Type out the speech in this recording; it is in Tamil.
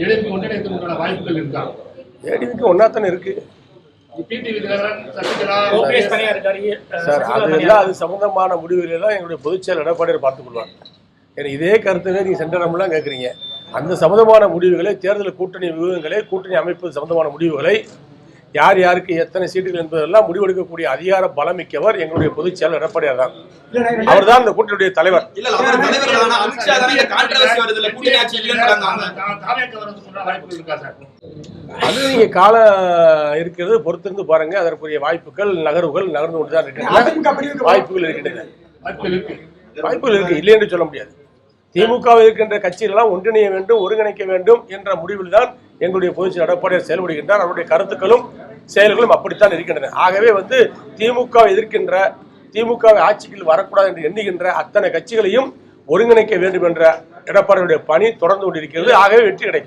எழுப்பி ஒன்றிணைத்துக்கான வாய்ப்புகள் இருக்கா? ஏடிவிக்கு ஒன்றா தானே இருக்கு சார் அது எல்லாம் அது சம்பந்தமான முடிவுகள் எல்லாம் எங்களுடைய பொதுச் செயலர் எடப்பாடியார் பார்த்துக் கொள்வார் ஏன்னா இதே கருத்துவே நீங்கள் சென்டரம்லாம் கேட்குறீங்க அந்த சம்பந்தமான முடிவுகளை தேர்தல் கூட்டணி வியூகங்களை கூட்டணி அமைப்பு சம்பந்தமான முடிவுகளை யார் யாருக்கு எத்தனை சீட்டுகள் என்பதெல்லாம் முடிவெடுக்கக்கூடிய அதிகார பலமிக்கவர் எங்களுடைய பொதுச் செயலர் எடப்பாடியார் தான். அவர் தான் இந்த கூட்டணியுடைய தலைவர். அமித்ஷா தானே கான்ட்ரவர்சி வருது இல்ல கூட்டணி ஆட்சி அது நீங்க காலம் இருக்கிறது பொறுத்திருந்து பாருங்க. அதற்குரிய வாய்ப்புகள் நகர்வுகள் நகர்ந்து கொண்டு தான் இருக்கின்றன. வாய்ப்புகள் இருக்கின்றன. வாய்ப்புகள் இருக்கு. இல்லை என்று சொல்ல முடியாது. திமுக இருக்கின்ற கட்சிகள் எல்லாம் ஒன்றிணைய வேண்டும் ஒருங்கிணைக்க வேண்டும் என்ற முடிவில் தான் எங்களுடைய பொதுச் எடப்பாடியார் செயல்படுகின்றார். அவருடைய கருத்துக்களும் செயல்களும் அப்படித்தான் இருக்கின்றன. ஆகவே வந்து திமுக எதிர்க்கின்ற திமுக ஆட்சிக்கு வரக்கூடாது என்று எண்ணுகின்ற அத்தனை கட்சிகளையும் ஒருங்கிணைக்க வேண்டும் என்ற எடப்பாடியுடைய பணி தொடர்ந்து கொண்டிருக்கிறது. ஆகவே வெற்றி கிடைக்கும்.